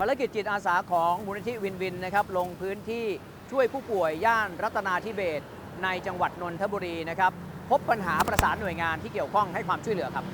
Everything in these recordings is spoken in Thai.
ภารกิจจิตอาสาของมูลนิธิวินวินนะครับลงพื้นที่ช่วยผู้ป่วยย่านรัตนาธิเบศในจังหวัดนนทบุรีนะครับพบปัญหาประสานหน่วยงานที่เกี่ยวข้องให้ความช่วยเหลือครับ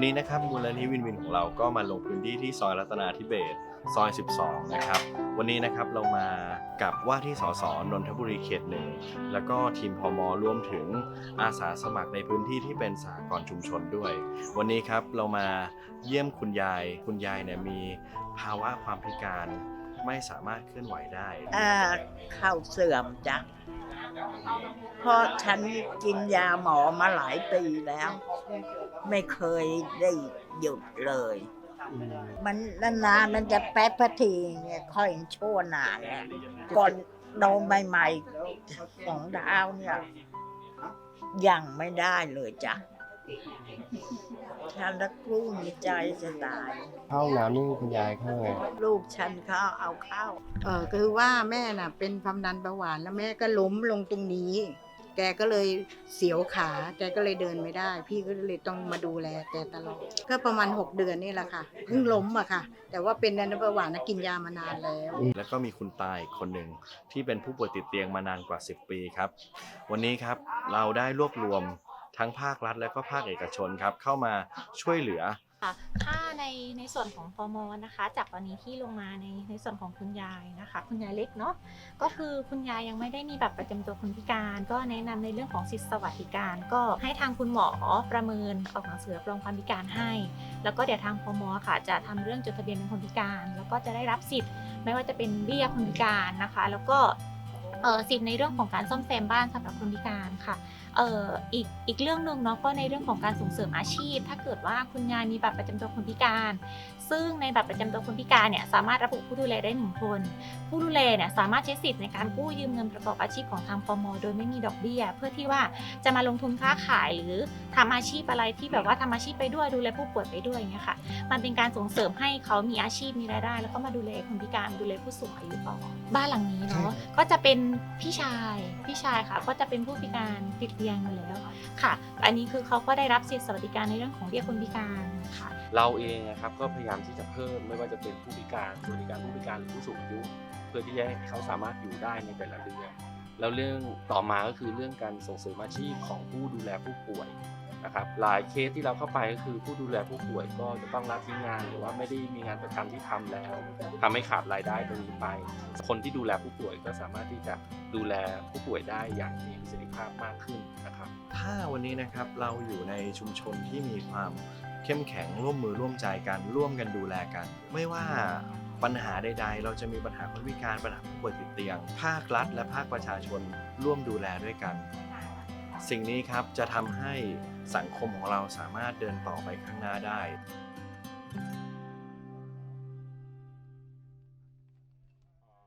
วันนี้นะครับมูลนิธิวินวินของเราก็มาลงพื้นที่ที่ซอยรัตนาธิเบศรซอย 12 นะครับ วันนี้นะครับเรามากับว่าที่สสนนทบุรีเขตหนึ่งแล้วก็ทีมพมรวมถึงอาสาสมัครในพื้นที่ที่เป็นสหกรณ์ชุมชนด้วย วันนี้ครับเรามาเยี่ยมคุณยาย คุณยายเนี่ยมีภาวะความพิการไม่สามารถเคลื่อนไหวได้ อ่าเข้าเสื่อมจ้ะ เพราะฉันกินยาหมอมาหลายปีแล้ว ไม่เคยได้หยุดเลย มันนานๆมันจะแป๊บพะทีเนี่ยค่อยชั่วนานเนี่ยก่อนโดนใหม่ๆของดาวเนี่ยยังไม่ได้เลยจ้ะ ฉันละกลุ้มใจจะตาย เข้าห้องน้ำนี่คุณยายเข้าไงลูกฉันเขาเอาเข้า เออคือว่าแม่น่ะ เป็นความดันเบาหวานแล้วแม่ก็ล้มลงตรงนี้ แกก็เลยเสียวขา แกก็เลยเดินไม่ได้ พี่ก็เลยต้องมาดูแลแกตลอด ก็ประมาณ 6 เดือนนี่แหละค่ะ เพิ่งล้มอะค่ะ แต่ว่าเป็นดันเบาหวานนะกินยามานานแล้ว แล้วก็มีคุณตายคนหนึ่งที่เป็นผู้ป่วยติดเตียงมานานกว่า 10 ปีครับ วันนี้ครับเราได้รวบรวม ทั้งภาครัฐและก็ภาคเอกชนครับเข้ามาช่วยเหลือค่ะถ้าในในส่วนของพมนะคะ จากวันนี้ที่ลงมาในในส่วนของคุณยายนะคะ คุณยายเล็กเนาะก็คือคุณยายยังไม่ได้มีบัตรประจำตัวคนพิการ ก็แนะนำในเรื่องของสิทธิสวัสดิการ ก็ให้ทางคุณหมอประเมินออกหนังสือรับรองความพิการให้ แล้วก็เดี๋ยวทางพมค่ะ จะทำเรื่องจดทะเบียนเป็นคนพิการ แล้วก็จะได้รับสิทธิ์ ไม่ว่าจะเป็นเบี้ยคนพิการนะคะ แล้วก็ เอ่อสิทธิ์ในเรื่องของการซ่อมแซมบ้านสำหรับคนพิการค่ะเอ่ออีกอีกเรื่องหนึ่งเนาะก็ในเรื่องของการส่งเสริมอาชีพ ถ้าเกิดว่าคุณยายมีบัตรประจำตัวคนพิการ ซึ่งในบัตรประจำตัวคนพิการเนี่ยสามารถระบุผู้ดูแลได้หนึ่งคน ผู้ดูแลเนี่ยสามารถใช้สิทธิ์ในการกู้ยืมเงินประกอบอาชีพของทางพมโดยไม่มีดอกเบี้ย เพื่อที่ว่าจะมาลงทุนค้าขายหรือทำอาชีพอะไรที่แบบว่าทำอาชีพไปด้วยดูแลผู้ป่วยไปด้วยอย่างเงี้ยค่ะมันเป็นการส่งเสริมให้เขามีอาชีพมีรายได้ แล้วก็มาดูแลคนพิการดูแลผู้สูงอายุต่อบ้านหลังนี้เนาะก็จะเป็นพี่ชายพี่ชายค่ะ ก็จะเป็นผู้พิการติดเตียงอยู่แล้วค่ะ อันนี้คือเขาก็ได้รับสิทธิสวัสดิการในเรื่องของเบี้ยคนพิการค่ะ เราเองนะครับก็พยายามที่จะเพิ่มไม่ว่าจะเป็นผู้พิการสวัสดิการผู้พิการหรือผู้สูงอายุเพื่อที่จะให้เขาสามารถอยู่ได้ในแต่ละเดือนแล้วเรื่องต่อมาก็คือเรื่องการส่งเสริมอาชีพของผู้ดูแลผู้ป่วย นะครับหลายเคสที่เราเข้าไปก็คือผู้ดูแลผู้ป่วยก็จะต้องละทิ้งงาน หรือว่าไม่ได้มีงานประจำที่ทำแล้วทำให้ขาดรายได้ตรงนี้ไป คนที่ดูแลผู้ป่วยก็สามารถที่จะดูแลผู้ป่วยได้อย่างมีประสิทธิภาพมากขึ้นนะครับ ถ้าวันนี้นะครับเราอยู่ในชุมชนที่มีความเข้มแข็งร่วมมือร่วมใจกันร่วมกันดูแลกัน ไม่ว่าปัญหาใดๆ เราจะมีปัญหาคนพิการปัญหาผู้ป่วยติดเตียง ภาครัฐ และภาคประชาชนร่วมดูแลด้วยกัน สิ่งนี้ครับจะทำให้สังคมของเราสามารถเดินต่อไปข้างหน้าได้